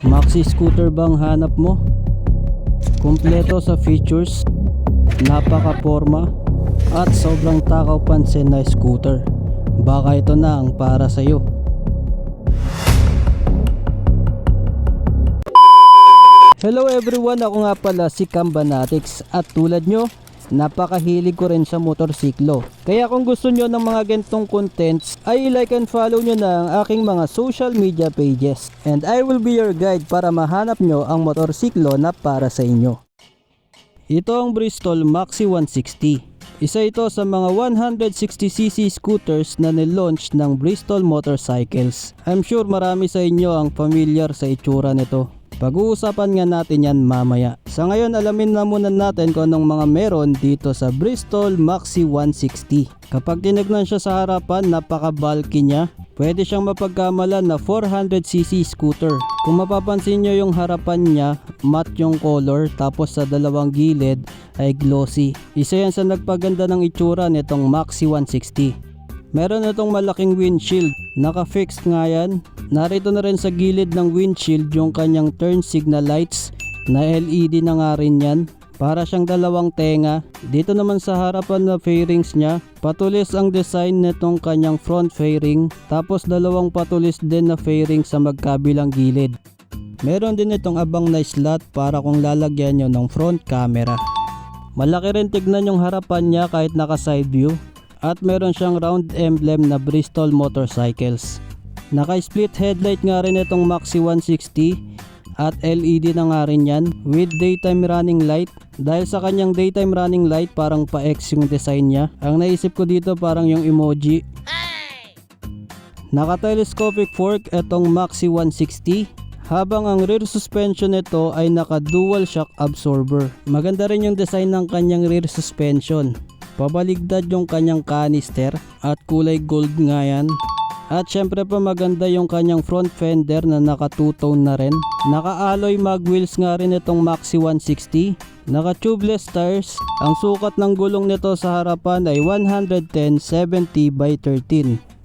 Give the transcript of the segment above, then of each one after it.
Maxi scooter bang hanap mo? Kumpleto sa features, napaka-forma, at sobrang takaw pansin na scooter. Baka ito na ang para sa'yo. Hello everyone, ako nga pala si Kambanatics at tulad nyo, napakahilig ko rin sa motorsiklo. Kaya kung gusto nyo ng mga gantong contents, ay like and follow nyo na ang aking mga social media pages. And I will be your guide para mahanap nyo ang motorsiklo na para sa inyo. Ito ang Bristol Maxi 160. Isa ito sa mga 160cc scooters na nilaunch ng Bristol Motorcycles. I'm sure marami sa inyo ang familiar sa itsura nito. Pag-uusapan nga natin yan mamaya. Sa ngayon alamin na muna natin kung anong mga meron dito sa Bristol Maxi 160. Kapag tinignan siya sa harapan, napaka-bulky niya. Pwede siyang mapagkamalan na 400cc scooter. Kung mapapansin nyo yung harapan niya, matte yung color tapos sa dalawang gilid ay glossy. Isa yan sa nagpaganda ng itsura nitong Maxi 160. Meron itong malaking windshield. Naka-fix nga yan. Narito na rin sa gilid ng windshield yung kanyang turn signal lights na LED na nga rin yan. Para siyang dalawang tenga. Dito naman sa harapan na fairings niya, patulis ang design nitong kanyang front fairing. Tapos dalawang patulis din na fairing sa magkabilang gilid. Meron din itong abang na slot para kung lalagyan nyo ng front camera. Malaki rin tignan yung harapan niya kahit naka side view at meron siyang round emblem na Bristol Motorcycles. Naka-split headlight nga rin itong Maxi 160 at LED na nga rin yan with daytime running light. Dahil sa kanyang daytime running light parang pa-X yung design niya. Ang naisip ko dito parang yung emoji. Naka-telescopic fork itong Maxi 160 habang ang rear suspension nito ay naka dual shock absorber. Maganda rin yung design ng kanyang rear suspension. Pabaligtad yung kanyang canister at kulay gold nga yan. At syempre pa maganda yung kanyang front fender na naka two tone na rin. Naka-alloy mag wheels nga rin itong Maxi 160. Naka tubeless tires. Ang sukat ng gulong nito sa harapan ay 110-70 by 13.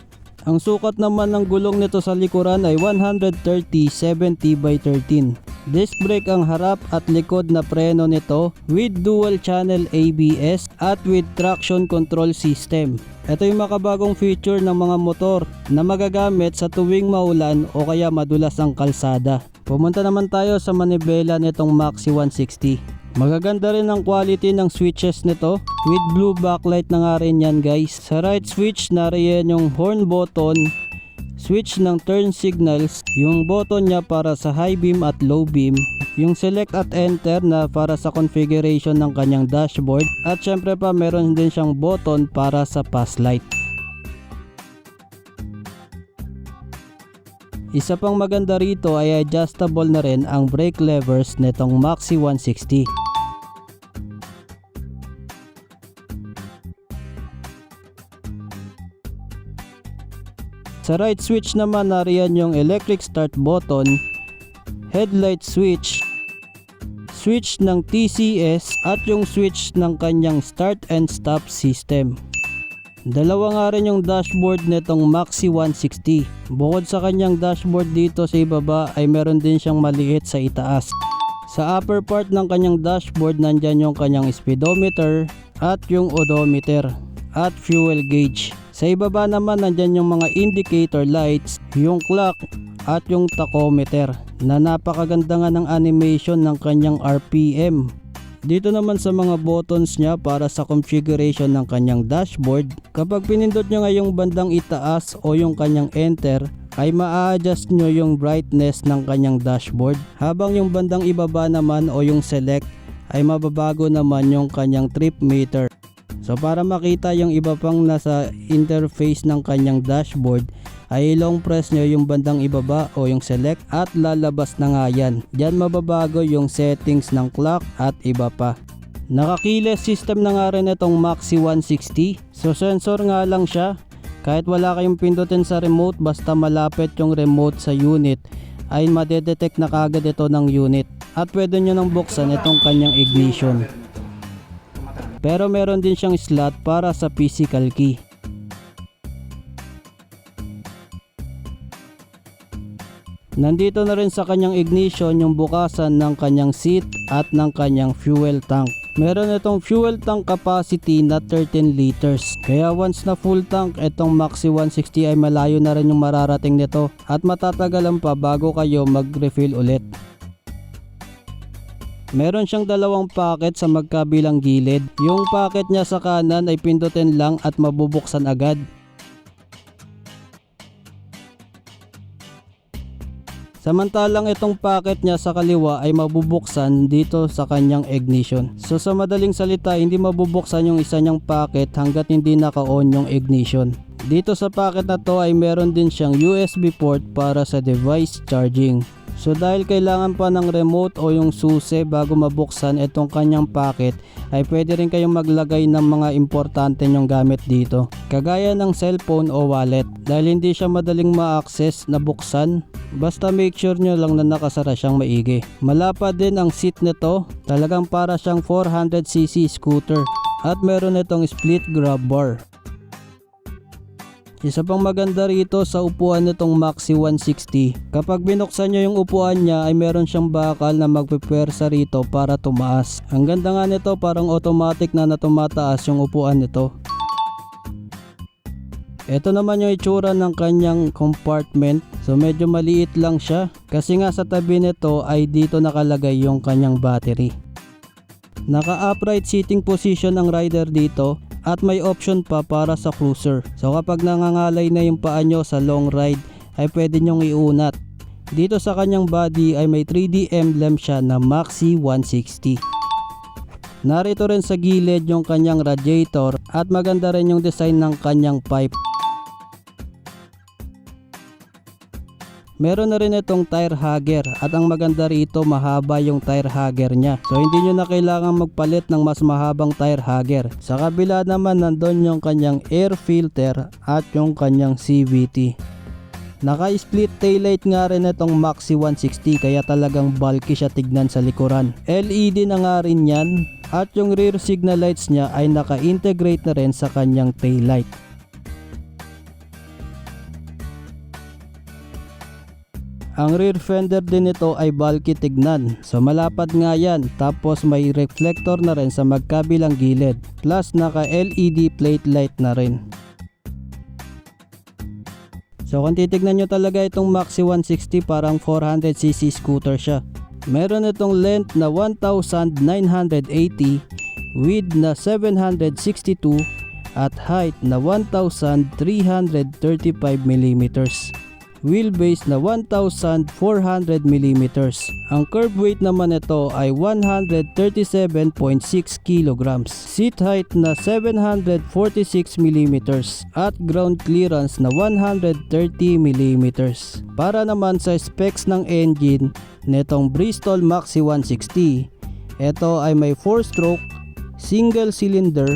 Ang sukat naman ng gulong nito sa likuran ay 130-70 by 13. Disc brake ang harap at likod na preno nito with dual channel ABS at with traction control system. Ito yung makabagong feature ng mga motor na magagamit sa tuwing maulan o kaya madulas ang kalsada. Pumunta naman tayo sa manibela nitong Maxi 160. Magaganda rin ang quality ng switches nito with blue backlight na nga rin yan guys. Sa right switch nariyan yung horn button, switch ng turn signals, yung button niya para sa high beam at low beam, yung select at enter na para sa configuration ng kanyang dashboard at syempre pa meron din siyang button para sa pass light. Isa pang maganda rito ay adjustable na rin ang brake levers nitong Maxi 160. Sa right switch naman nariyan yung electric start button, headlight switch, switch ng TCS at yung switch ng kanyang start and stop system. Dalawa nga rin yung dashboard nitong Maxi 160. Bukod sa kanyang dashboard dito sa ibaba ay meron din siyang maliit sa itaas. Sa upper part ng kanyang dashboard nandyan yung kanyang speedometer at yung odometer at fuel gauge. Sa ibaba naman nandyan yung mga indicator lights, yung clock at yung tachometer na napakaganda nga ng animation ng kanyang RPM. Dito naman sa mga buttons niya para sa configuration ng kanyang dashboard, kapag pinindot nyo nga yung bandang itaas o yung kanyang enter, ay maa-adjust nyo yung brightness ng kanyang dashboard. Habang yung bandang ibaba naman o yung select ay mababago naman yung kanyang trip meter. So para makita yung iba pang nasa interface ng kanyang dashboard ay long press nyo yung bandang ibaba o yung select at lalabas na nga yan. Diyan mababago yung settings ng clock at iba pa. Nakakeyless system na nga rin itong Maxi 160. So sensor nga lang siya. Kahit wala kayong pindutin sa remote basta malapit yung remote sa unit ay madedetect na kagad ito ng unit. At pwede nyo nang buksan itong kanyang ignition. Pero meron din siyang slot para sa physical key. Nandito na rin sa kanyang ignition yung bukasan ng kanyang seat at ng kanyang fuel tank. Meron itong fuel tank capacity na 13 liters. Kaya once na full tank, itong Maxi 160 ay malayo na rin yung mararating nito at matatagalan pa bago kayo mag-refill ulit. Meron siyang dalawang packet sa magkabilang gilid. Yung packet niya sa kanan ay pindutin lang at mabubuksan agad. Samantalang itong packet niya sa kaliwa ay mabubuksan dito sa kanyang ignition. So sa madaling salita, hindi mabubuksan yung isa niyang packet hanggat hindi naka-on yung ignition. Dito sa packet na to ay meron din siyang USB port para sa device charging. So dahil kailangan pa ng remote o yung susi bago mabuksan itong kanyang packet ay pwede rin kayong maglagay ng mga importante nyong gamit dito. Kagaya ng cellphone o wallet dahil hindi siya madaling ma-access na buksan Basta make sure nyo lang na nakasara siyang maigi. Malapad din ang seat nito, talagang para siyang 400cc scooter. At meron itong split grab bar. Isa pang maganda rito sa upuan nitong Maxi 160, kapag binuksan nyo yung upuan niya ay meron siyang bakal na magpipwersa rito para tumaas. Ang ganda nga nito parang automatic na natumataas yung upuan nito. Ito naman yung itsura ng kanyang compartment. So medyo maliit lang siya kasi nga sa tabi nito ay dito nakalagay yung kanyang battery. Naka-upright sitting position ang rider dito at may option pa para sa cruiser. So kapag nangangalay na yung paa nyo sa long ride ay pwede nyong iunat. Dito sa kanyang body ay may 3D emblem siya na Maxi 160. Narito rin sa gilid yung kanyang radiator at maganda rin yung design ng kanyang pipe. Meron na rin itong tire hugger at ang maganda rito mahaba yung tire hugger niya. So hindi nyo na kailangan magpalit ng mas mahabang tire hugger. Sa kabila naman nandun yung kanyang air filter at yung kanyang CVT. Naka-split taillight nga rin itong Maxi 160 kaya talagang bulky siya tignan sa likuran. LED na nga rin yan at yung rear signal lights niya ay naka-integrate na rin sa kanyang taillight. Ang rear fender din nito ay bulky tignan. So malapad nga yan. Tapos may reflector na rin sa magkabilang gilid. Plus naka LED plate light na rin. So kung titignan nyo talaga itong Maxi 160 parang 400cc scooter siya. Meron itong length na 1,980, width na 762 at height na 1,335mm wheelbase na 1,400 mm. Ang curb weight naman nito ay 137.6 kg. Seat height na 746 mm at ground clearance na 130 mm. Para naman sa specs ng engine netong Bristol Maxi 160, ito ay may 4-stroke, single cylinder,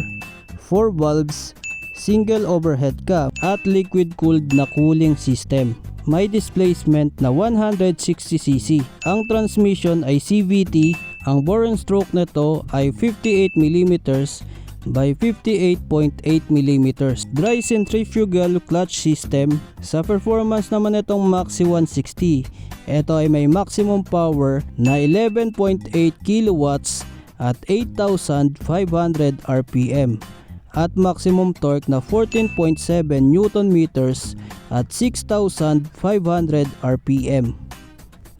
4 valves, single overhead cap at liquid cooled na cooling system may displacement na 160cc. Ang transmission ay CVT, ang bore and stroke nito ay 58mm by 58.8mm. Dry centrifugal clutch system. Sa performance naman itong Maxi 160, ito ay may maximum power na 11.8 kilowatts at 8,500 RPM at maximum torque na 14.7 Newton meters at 6,500 RPM.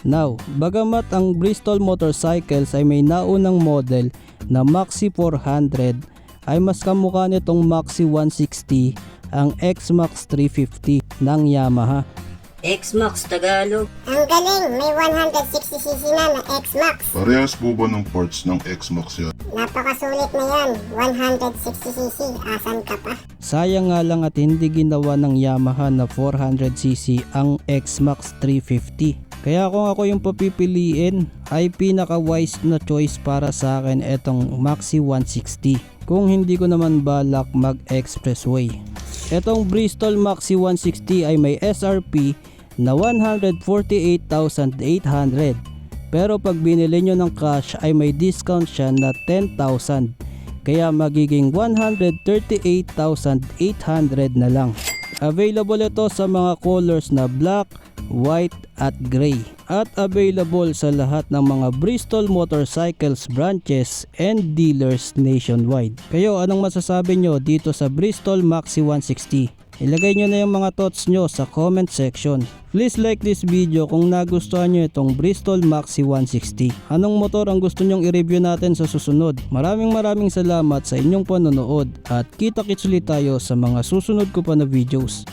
Now, bagamat ang Bristol Motorcycles ay may naunang model na Maxi 400 ay mas kamukha nitong Maxi 160 ang X-Max 350 ng Yamaha. X-Max Tagalog. Ang galing, may 160cc na na X-Max. Parehas po ba ng parts ng X-Max yan? Napakasulit na yan, 160cc. Asan ka pa? Sayang nga lang at hindi ginawa ng Yamaha na 400cc ang X-Max 350. Kaya kung ako yung papipiliin ay pinaka-wise na choice para sa akin itong Maxi 160 kung hindi ko naman balak mag-expressway. Itong Bristol Maxi 160 ay may SRP na 148,800 pero pag binili nyo ng cash ay may discount siya na 10,000 kaya magiging 138,800 na lang. Available ito sa mga colors na black, white at gray. At available sa lahat ng mga Bristol Motorcycles branches and dealers nationwide. Kayo, anong masasabi nyo dito sa Bristol Maxi 160? Ilagay nyo na yung mga thoughts nyo sa comment section. Please like this video kung nagustuhan nyo itong Bristol Maxi 160. Anong motor ang gusto nyong i-review natin sa susunod? Maraming maraming salamat sa inyong panonood at kita-kits ulit tayo sa mga susunod ko pa na videos.